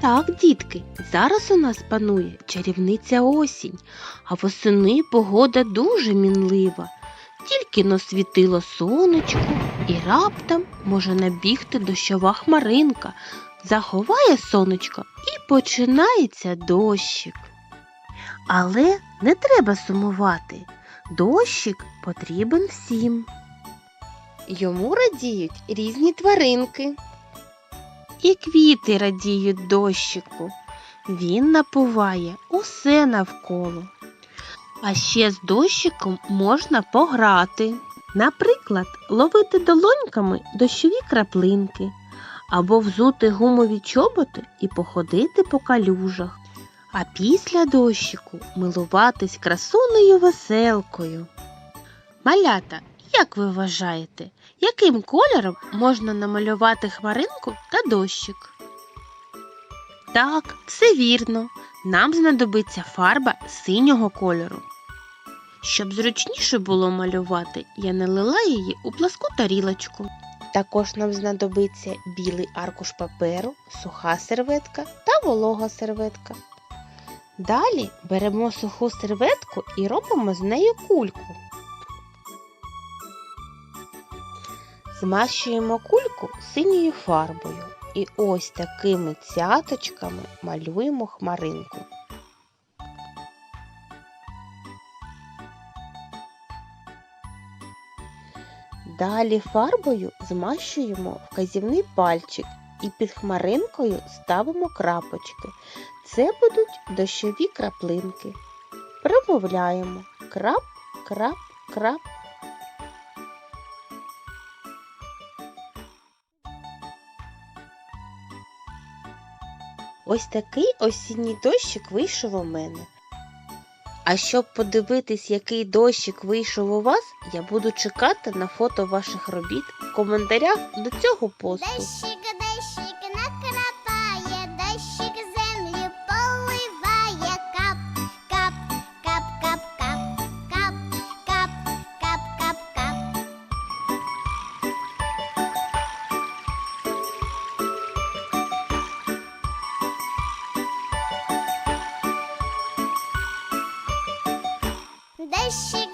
Так, дітки, зараз у нас панує чарівниця осінь, а восени погода дуже мінлива. Тільки но світило сонечко, і раптом може набігти дощова хмаринка, заховає сонечко і починається дощик. Але не треба сумувати. Дощик потрібен всім. Йому радіють різні тваринки. І квіти радіють дощику. Він напуває усе навколо. А ще з дощиком можна пограти. Наприклад, ловити долоньками дощові краплинки або взути гумові чоботи і походити по калюжах. А після дощику милуватись красуною веселкою. Малята, як ви вважаєте, яким кольором можна намалювати хмаринку та дощик? Так, все вірно. Нам знадобиться фарба синього кольору. Щоб зручніше було малювати, я налила її у пласку тарілочку. Також нам знадобиться білий аркуш паперу, суха серветка та волога серветка. Далі беремо суху серветку і робимо з нею кульку. Змащуємо кульку синьою фарбою і ось такими цяточками малюємо хмаринку. Далі фарбою змащуємо вказівний пальчик і під хмаринкою ставимо крапочки. Це будуть дощові краплинки. Промовляємо крап, Ось такий осінній дощик вийшов у мене. А щоб подивитись, який дощик вийшов у вас, я буду чекати на фото ваших робіт в коментарях до цього посту. し